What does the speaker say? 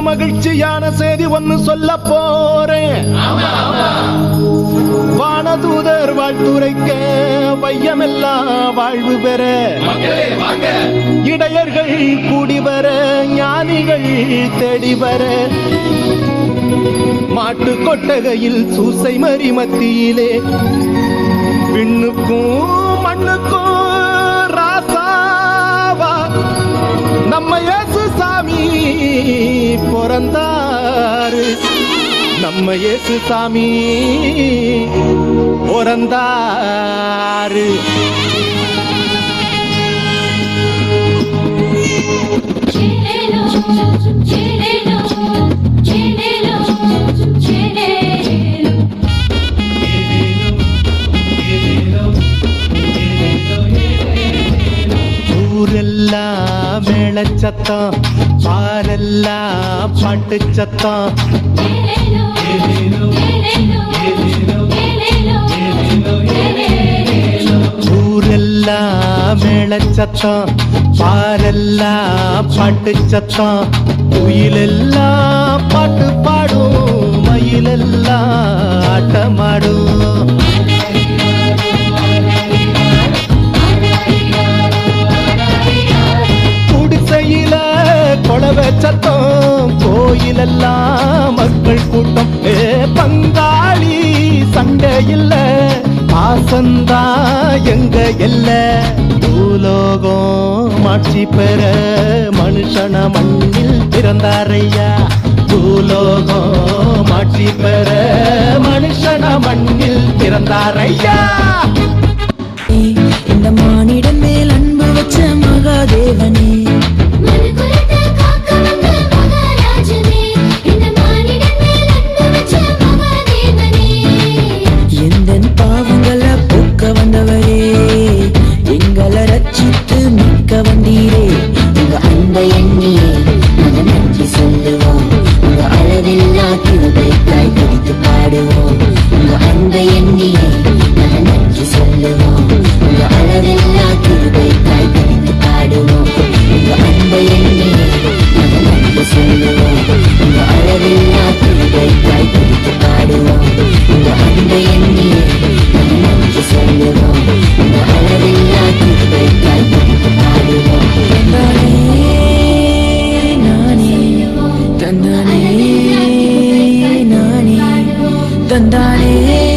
மகிழ்ச்சியான செய்தி ஒன்னு சொல்ல போறேன். வானதூதர் வாழ்த்துரைக்க வையமெல்லாம் வாழ்வு பெற. இடையர்கள் கூடி வர ஞானிகள் தேடி வர. மாட்டு கொட்டகையில் சூசை மறி மத்தியிலே. விண்ணுக்கும் மண்ணுக்கும் ராசாவா. நம்ம இயேசு சாமி பிறந்தாரு. நம்ம இயேசு சாமி பிறந்தாரு. ஊரெல்லாம் மேளச்சத்தம் பாரெல்லாம் பாட்டு சத்தம் Chelelo, chelelo, chelelo, chelelo. ஊரெல்லாம் மேளச்சத்தம் பாரெல்லாம் பாட்டு சத்தம் குயிலெல்லாம் பாட்டு பாடும் மயிலெல்லாம் கோயிலெல்லாம் மக்கள் கூட்டம். ஏ பங்காளி சண்டை இல்ல பாசந்தா எங்க எல்ல பூலோகம் மாட்சி பெற மனுஷன மண்ணில் பிறந்தாரையா? பூலோகம் மாட்சி பெற மனுஷன மண்ணில் பிறந்தாரையா? அன்பை எண்ணியே. நன்றி சொல்லுவோம். அளவில்லா கிருபைக்காய் dandane